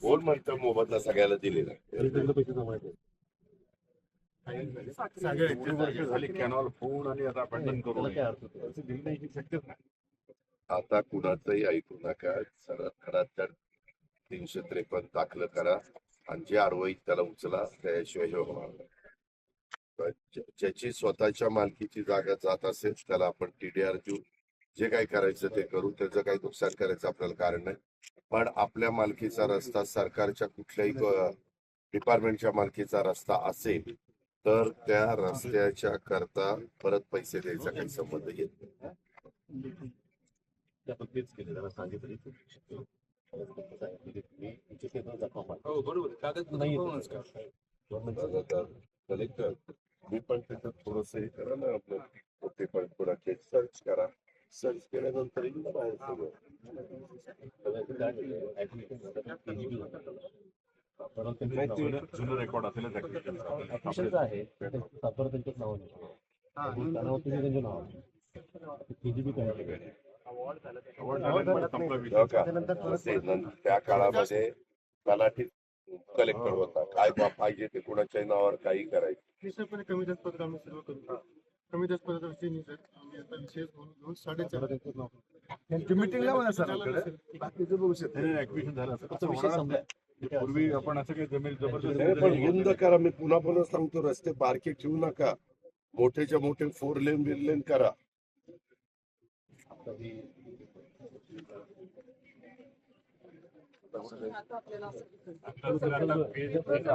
कोण म्हणतं मोबदला सगळ्याला दिलेला इतकी वर्ष झाली कॅनॉल होऊन आणि आता करू ही आता कुणाचंही ऐकू नका. सरळ खडातर तीनशे त्रेपन्न दाखल करा आणि जे आरवाईत त्याला उचला त्याशिवाय हे. तर ज्याची स्वतःच्या मालकीची जागा जात असेल त्याला आपण टीडीआर देऊ. जे काही करायचं ते करू त्याचं काही नुकसान करायचं आपल्याला कारण नाही. पण आपल्या मालकीचा रस्ता सरकारच्या कुठल्याही डिपार्टमेंटच्या मालकीचा रस्ता असेल तर त्या रस्त्याच्या करता परत पैसे द्यायचा काही संबंध येत नाही हो कागद नाही मी पण त्याच्यात थोडस हे करा ना आपलं ते पण थोडा सर्च करा. सर्च केल्यानंतर येईल ना बाहेर सगळं जुनं रेकॉर्ड आहे त्यांच्याच नावाने त्यांच्या नावाने केजीबी. हो त्या काळामध्ये तलाठी कलेक्टर होता काय पाहिजे ते कुणाच्या नावावर काही करायचं कमी जास्त पत्र आम्ही नाही सर आम्ही आता विशेष म्हणून घेऊन साडेचार. मीटिंगला म्हणा सर बाकीचं बघू शकतो. नाही, नाही, acquisition झालं असं. कसं विषय होणारच संपलाय. नाही. पूर्वी आपण असं काही जमीन जबरदस्त पण करा. मी पुन्हा पुन्हा सांगतो रस्ते बारके ठेवू नका. मोठेच्या मोठे फोर लेन बिर लेन करा.